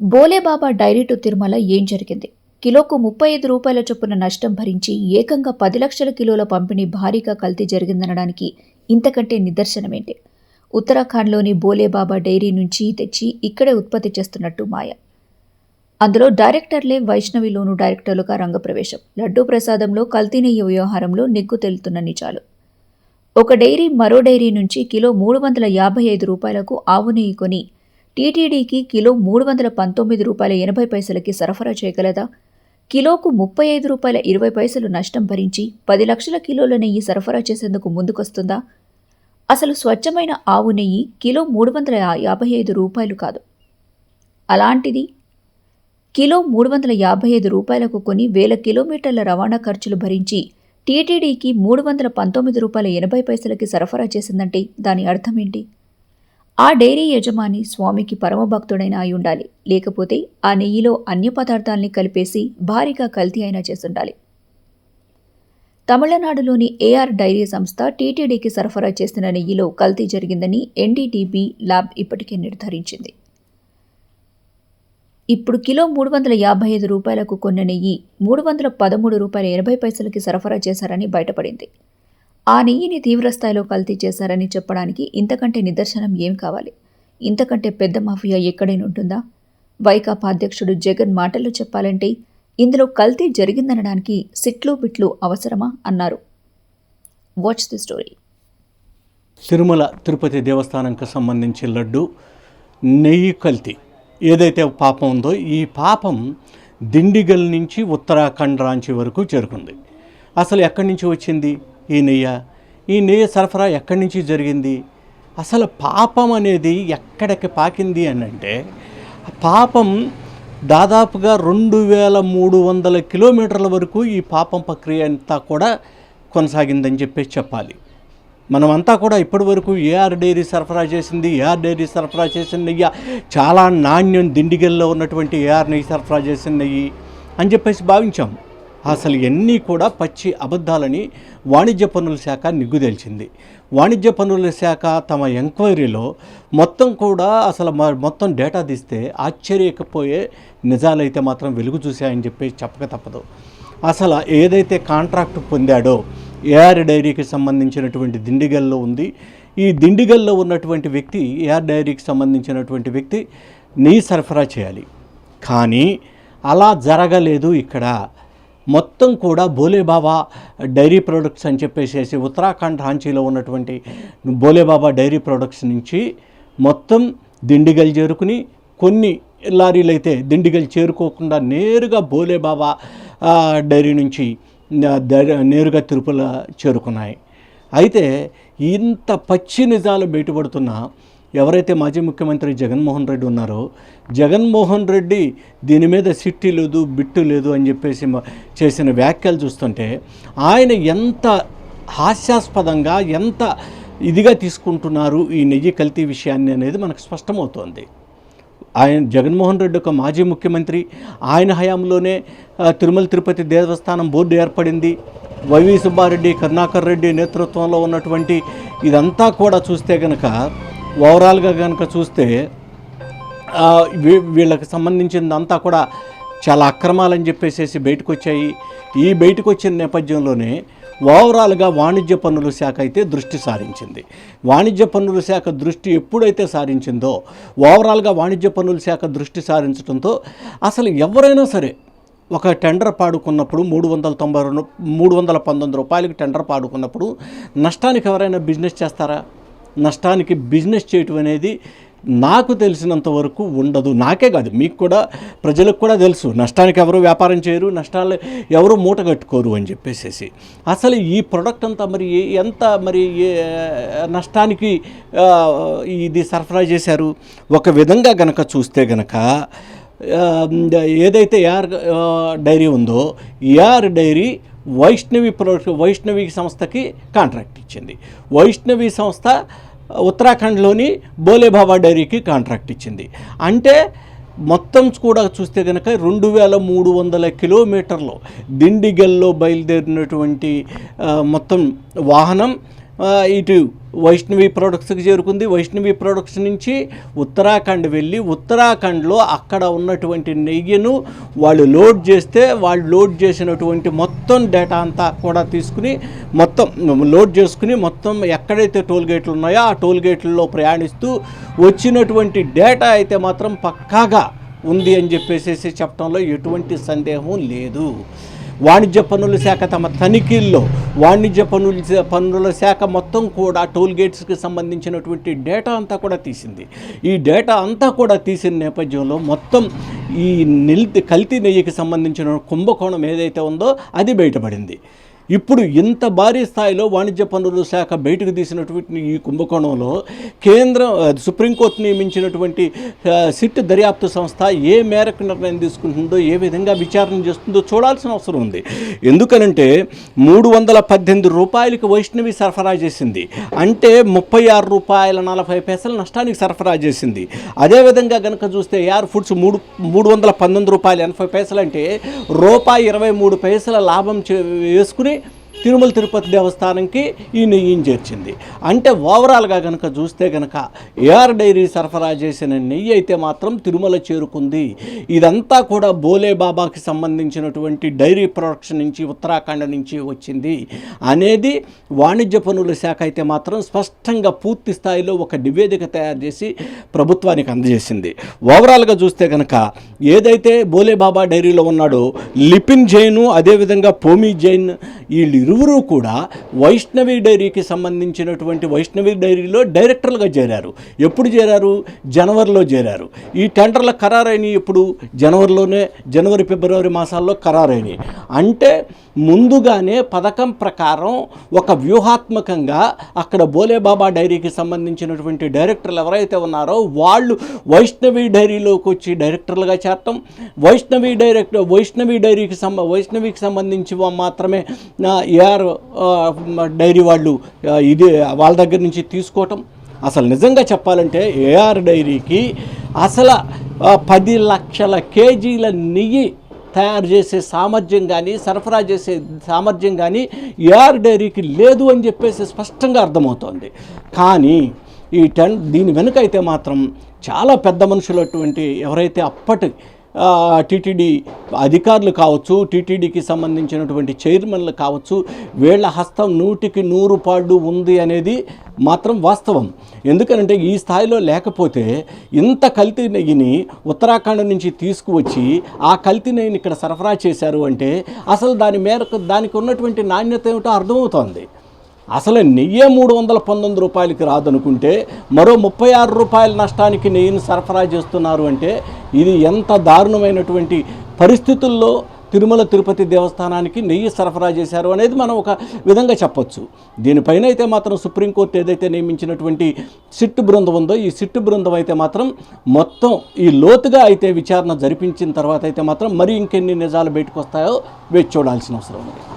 Bhole Baba dairy to Tirumala ఏం జరిగింది? కిలోకు ముప్పై ఐదు రూపాయల చొప్పున నష్టం భరించి ఏకంగా పది లక్షల కిలోల పంపిణీ భారీగా కల్తీ జరిగిందనడానికి ఇంతకంటే నిదర్శనమేంటి? ఉత్తరాఖండ్లోని బోలేబాబా డైరీ నుంచి తెచ్చి ఇక్కడే ఉత్పత్తి చేస్తున్నట్టు మాయ. అందులో డైరెక్టర్లే వైష్ణవిలోను డైరెక్టర్లుగా రంగప్రవేశం. లడ్డూ ప్రసాదంలో కల్తీ నెయ్యి వ్యవహారంలో నిగ్గు తేలుతున్న నిజాలు. ఒక డైరీ మరో డైరీ నుంచి కిలో మూడు వందల యాభై ఐదు రూపాయలకు ఆవు నెయ్యి కొని టీటీడీకి కిలో మూడు వందల పంతొమ్మిది రూపాయల ఎనభై పైసలకి సరఫరా చేయగలదా? కిలోకు ముప్పై ఐదు రూపాయల ఇరవై పైసలు నష్టం భరించి పది లక్షల కిలోల నెయ్యి సరఫరా చేసేందుకు ముందుకొస్తుందా? అసలు స్వచ్ఛమైన ఆవు నెయ్యి కిలో మూడు వందల యాభై ఐదు రూపాయలు కాదు. అలాంటిది? కిలో మూడు వందల యాభై ఐదు రూపాయలకు కొని వేల కిలోమీటర్ల రవాణా ఖర్చులు భరించి టీటీడీకి మూడు వందల పంతొమ్మిది రూపాయల ఎనభై పైసలకి సరఫరా చేసిందంటే దాని అర్థమేంటి? ఆ డైరీ యజమాని స్వామికి పరమభక్తుడైన అయి ఉండాలి. లేకపోతే ఆ నెయ్యిలో అన్య పదార్థాల్ని కలిపేసి భారీగా కల్తీ అయినా చేసుండాలి తమిళనాడులోని ఏఆర్ డైరీ సంస్థ టీటీడీకి సరఫరా చేసిన నెయ్యిలో కల్తీ జరిగిందని ఎన్డీటీబీ ల్యాబ్ ఇప్పటికే నిర్ధారించింది. ఇప్పుడు కిలో మూడు వందల యాభై ఐదు రూపాయలకు కొన్న నెయ్యి మూడు వందల పదమూడు రూపాయల ఎనభై పైసలకి సరఫరా చేశారని బయటపడింది. ఆ నెయ్యిని తీవ్రస్థాయిలో కల్తీ చేశారని చెప్పడానికి ఇంతకంటే నిదర్శనం ఏం కావాలి? ఇంతకంటే పెద్ద మాఫియా ఎక్కడైనా ఉంటుందా? వైకాపా అధ్యక్షుడు జగన్ మాటల్లో చెప్పాలంటే ఇందులో కల్తీ జరిగిందనడానికి సిట్లు బిట్లు అవసరమా? అన్నారు. Watch the story Tirumala Tirupati దేవస్థానంకి సంబంధించి లడ్డు నెయ్యి కల్తీ. ఏదైతే పాపం ఉందో ఈ పాపం దిండిగల్ నుంచి ఉత్తరాఖండ్ రాంచి వరకు చేరుకుంది. అసలు ఎక్కడి నుంచి వచ్చింది? ఈ నెయ్యి. ఈ నెయ్యి సరఫరా ఎక్కడి నుంచి జరిగింది? అసలు పాపం అనేది ఎక్కడికి పాకింది అని అంటే పాపం దాదాపుగా రెండు వేల మూడు వందల కిలోమీటర్ల వరకు ఈ పాపం ప్రక్రియ అంతా కూడా కొనసాగిందని చెప్పేసి చెప్పాలి. మనమంతా కూడా ఇప్పటి వరకు ఏఆర్ డైరీ సరఫరా చేసింది ఏఆర్ డైరీ సరఫరా చేసిన నెయ్యి చాలా నాణ్యం దిండిగల్లో ఉన్నటువంటి ఏఆర్ నెయ్యి సరఫరా చేసిన నెయ్యి అని చెప్పేసి భావించాం. అసలు ఇవన్నీ కూడా పచ్చి అబద్ధాలని వాణిజ్య పన్నుల శాఖ నిగ్గుదేల్చింది. వాణిజ్య పన్నుల శాఖ తమ ఎంక్వైరీలో మొత్తం కూడా అసలు మొత్తం డేటా తీస్తే ఆశ్చర్యకపోయే నిజాలైతే మాత్రం వెలుగు చూశాయని చెప్పేసి చెప్పక తప్పదు. అసలు ఏదైతే కాంట్రాక్ట్ పొందాడో ఏఆర్ డైరీకి సంబంధించినటువంటి దిండిగల్లో ఉంది. ఈ దిండిగల్లో ఉన్నటువంటి వ్యక్తి ఏఆర్ డైరీకి సంబంధించినటువంటి వ్యక్తి నెయ్యి సరఫరా చేయాలి. కానీ అలా జరగలేదు ఇక్కడ. మొత్తం కూడా బోలేబాబా డైరీ ప్రొడక్ట్స్ అని చెప్పేసి ఉత్తరాఖండ్ రాంచీలో ఉన్నటువంటి బోలేబాబా డైరీ ప్రొడక్ట్స్ నుంచి మొత్తం దిండిగల్ చేరుకుని కొన్ని లారీలు అయితే దిండిగల్ చేరుకోకుండా నేరుగా బోలేబాబా డైరీ నుంచి నేరుగా తిరుపల చేరుకున్నాయి. అయితే ఇంత పచ్చి నిజాలు బయటపడుతున్నా ఎవరైతే మాజీ ముఖ్యమంత్రి జగన్మోహన్ రెడ్డి ఉన్నారో జగన్మోహన్ రెడ్డి దీని మీద సిట్టి లేదు బిట్టు లేదు అని చెప్పేసి చేసిన వ్యాఖ్యలు చూస్తుంటే ఆయన ఎంత హాస్యాస్పదంగా ఎంత ఇదిగా తీసుకుంటున్నారు ఈ నెయ్యి కల్తీ విషయాన్ని అనేది మనకు స్పష్టమవుతోంది. ఆయన జగన్మోహన్ రెడ్డి ఒక మాజీ ముఖ్యమంత్రి ఆయన హయాంలోనే తిరుమల తిరుపతి దేవస్థానం బోర్డు ఏర్పడింది. వైవి సుబ్బారెడ్డి కరుణాకర్ రెడ్డి నేతృత్వంలో ఉన్నటువంటి ఇదంతా కూడా చూస్తే కనుక ఓవరాల్గా కనుక చూస్తే వీ- వీళ్ళకి సంబంధించిందంతా కూడా చాలా అక్రమాలని చెప్పేసి బయటకు వచ్చాయి ఈ బయటకు వచ్చిన నేపథ్యంలోనే ఓవరాల్గా వాణిజ్య పన్నుల శాఖ అయితే దృష్టి సారించింది. వాణిజ్య పన్నుల శాఖ దృష్టి ఎప్పుడైతే సారించిందో ఓవరాల్గా వాణిజ్య పన్నుల శాఖ దృష్టి సారించడంతో అసలు ఎవరైనా సరే ఒక టెండర్ పాడుకున్నప్పుడు మూడు వందల తొంభై రెండు మూడు వందల పంతొమ్మిది రూపాయలకి టెండర్ పాడుకున్నప్పుడు నష్టానికి ఎవరైనా బిజినెస్ చేస్తారా? నష్టానికి బిజినెస్ చేయటం అనేది నాకు తెలిసినంత వరకు ఉండదు. నాకే కాదు మీకు కూడా ప్రజలకు కూడా తెలుసు. నష్టానికి ఎవరు వ్యాపారం చేయరు నష్టాలు ఎవరు మూట కట్టుకోరు అని చెప్పేసేసి. అసలు ఈ ప్రోడక్ట్ అంతా మరి ఎంత మరి ఏ నష్టానికి ఇది సరఫరా చేశారు? ఒక విధంగా గనక చూస్తే గనక ఏదైతే ఏఆర్ డైరీ ఉందో AR dairy Vaishnavi pro Vaishnavi సంస్థకి కాంట్రాక్ట్ ఇచ్చింది. వైష్ణవి సంస్థ ఉత్తరాఖండ్లోని బోలేబాబా డైరీకి కాంట్రాక్ట్ ఇచ్చింది. అంటే మొత్తం కూడా చూస్తే కనుక రెండు వేల మూడు వందల కిలోమీటర్లు దిండిగల్లో బయలుదేరినటువంటి మొత్తం వాహనం ఇటు వైష్ణవి ప్రొడక్ట్స్కి చేరుకుంది. వైష్ణవి ప్రొడక్ట్స్ నుంచి ఉత్తరాఖండ్ వెళ్ళి ఉత్తరాఖండ్లో అక్కడ ఉన్నటువంటి నెయ్యిను వాళ్ళు లోడ్ చేస్తే వాళ్ళు లోడ్ చేసినటువంటి మొత్తం డేటా అంతా కూడా తీసుకుని మొత్తం లోడ్ చేసుకుని మొత్తం ఎక్కడైతే టోల్ గేట్లు ఉన్నాయో ఆ టోల్ గేట్లలో ప్రయాణిస్తూ వచ్చినటువంటి డేటా అయితే మాత్రం పక్కాగా ఉంది అని చెప్పేసి చెప్పడంలో ఎటువంటి సందేహం లేదు. వాణిజ్య పన్నుల శాఖ తమ తనిఖీల్లో వాణిజ్య పన్నుల శా- పన్నుల శాఖ మొత్తం కూడా టోల్ గేట్స్కి సంబంధించినటువంటి డేటా అంతా కూడా తీసింది. ఈ డేటా అంతా కూడా తీసిన నేపథ్యంలో మొత్తం ఈ నిల్ కల్తీ నెయ్యికి సంబంధించిన కుంభకోణం ఏదైతే ఉందో అది బయటపడింది. ఇప్పుడు ఇంత భారీ స్థాయిలో వాణిజ్య పన్నుల శాఖ బయటకు తీసినటువంటి ఈ కుంభకోణంలో కేంద్రం సుప్రీంకోర్టు నియమించినటువంటి సిట్ దర్యాప్తు సంస్థ ఏ మేరకు నిర్ణయం తీసుకుంటుందో ఏ విధంగా విచారణ చేస్తుందో చూడాల్సిన అవసరం ఉంది. ఎందుకనంటే మూడు వందల పద్దెనిమిది రూపాయలకి వైష్ణవి సరఫరా చేసింది. అంటే ముప్పై ఆరు రూపాయల నలభై పైసలు నష్టానికి సరఫరా చేసింది. అదేవిధంగా కనుక చూస్తే ఏఆర్ ఫుడ్స్ మూడు మూడు వందల పంతొమ్మిది రూపాయలు ఎనభై పైసలు అంటే రూపాయి ఇరవై మూడు పైసల లాభం చే- వేసుకుని తిరుమల తిరుపతి దేవస్థానంకి ఈ నెయ్యిని చేర్చింది. అంటే ఓవరాల్గా కనుక చూస్తే కనుక ఏఆర్ డైరీ సరఫరా చేసిన నెయ్యి అయితే మాత్రం తిరుమల చేరుకుంది. ఇదంతా కూడా బోలే బాబాకి సంబంధించినటువంటి డైరీ ప్రొడక్షన్ నుంచి ఉత్తరాఖండ్ నుంచి వచ్చింది. అనేది వాణిజ్య పనుల శాఖ అయితే మాత్రం స్పష్టంగా పూర్తి స్థాయిలో ఒక నివేదిక తయారు చేసి ప్రభుత్వానికి అందజేసింది. ఓవరాల్గా చూస్తే కనుక ఏదైతే బోలే బాబా డైరీలో ఉన్నాడో లిపిన్ జైన్ అదేవిధంగా పోమీ జైన్ వీళ్ళిరువురు కూడా వైష్ణవి డైరీకి సంబంధించినటువంటి వైష్ణవి డైరీలో డైరెక్టర్లుగా చేరారు. ఎప్పుడు చేరారు? జనవరిలో చేరారు. ఈ టెండర్ల ఖరారైనవి ఇప్పుడు జనవరిలోనే జనవరి ఫిబ్రవరి మాసాల్లో ఖరారైనవి. అంటే ముందుగానే పథకం ప్రకారం ఒక వ్యూహాత్మకంగా అక్కడ బోలేబాబా డైరీకి సంబంధించినటువంటి డైరెక్టర్లు ఎవరైతే ఉన్నారో వాళ్ళు వైష్ణవి డైరీలోకి వచ్చి డైరెక్టర్లుగా చేరటం వైష్ణవి డైరెక్టర్ వైష్ణవి డైరీకి సంబ వైష్ణవికి సంబంధించి మాత్రమే ఏఆర్ డైరీ వాళ్ళు ఇది వాళ్ళ దగ్గర నుంచి తీసుకోవటం. అసలు నిజంగా చెప్పాలంటే ఏఆర్ డైరీకి అసలు పది లక్షల కేజీల నెయ్యి తయారు చేసే సామర్థ్యం కానీ సరఫరా చేసే సామర్థ్యం కానీ ఏఆర్ డైరీకి లేదు అని చెప్పేసి స్పష్టంగా అర్థమవుతోంది. కానీ ఈ టెన్ దీని వెనుక అయితే మాత్రం చాలా పెద్ద మనుషులటువంటి ఎవరైతే అప్పటి టీటీడీ అధికారులు కావచ్చు టీటీడీకి సంబంధించినటువంటి చైర్మన్లు కావచ్చు వీళ్ళ హస్తం నూటికి నూరు పాళ్ళు ఉంది అనేది మాత్రం వాస్తవం. ఎందుకనంటే ఈ స్థాయిలో లేకపోతే ఇంత కల్తీ నెయ్యిని ఉత్తరాఖండ్ నుంచి తీసుకువచ్చి ఆ కల్తీ నెయ్యిని ఇక్కడ సరఫరా చేశారు అంటే అసలు దాని మేరకు దానికి ఉన్నటువంటి నాణ్యత ఏమిటో అర్థమవుతోంది. అసలు నెయ్యే మూడు వందల పంతొమ్మిది రూపాయలకి రాదనుకుంటే మరో ముప్పై ఆరు రూపాయల నష్టానికి నెయ్యిని సరఫరా చేస్తున్నారు అంటే ఇది ఎంత దారుణమైనటువంటి పరిస్థితుల్లో తిరుమల తిరుపతి దేవస్థానానికి నెయ్యి సరఫరా చేశారు అనేది మనం ఒక విధంగా చెప్పొచ్చు. దీనిపైన అయితే మాత్రం సుప్రీంకోర్టు ఏదైతే నియమించినటువంటి సిట్టు బృందం ఉందో ఈ సిట్టు బృందం అయితే మాత్రం మొత్తం ఈ లోతుగా అయితే విచారణ జరిపించిన తర్వాత అయితే మాత్రం మరి ఇంకెన్ని నిజాలు బయటకు వస్తాయో వేచి చూడాల్సిన అవసరం ఉంది.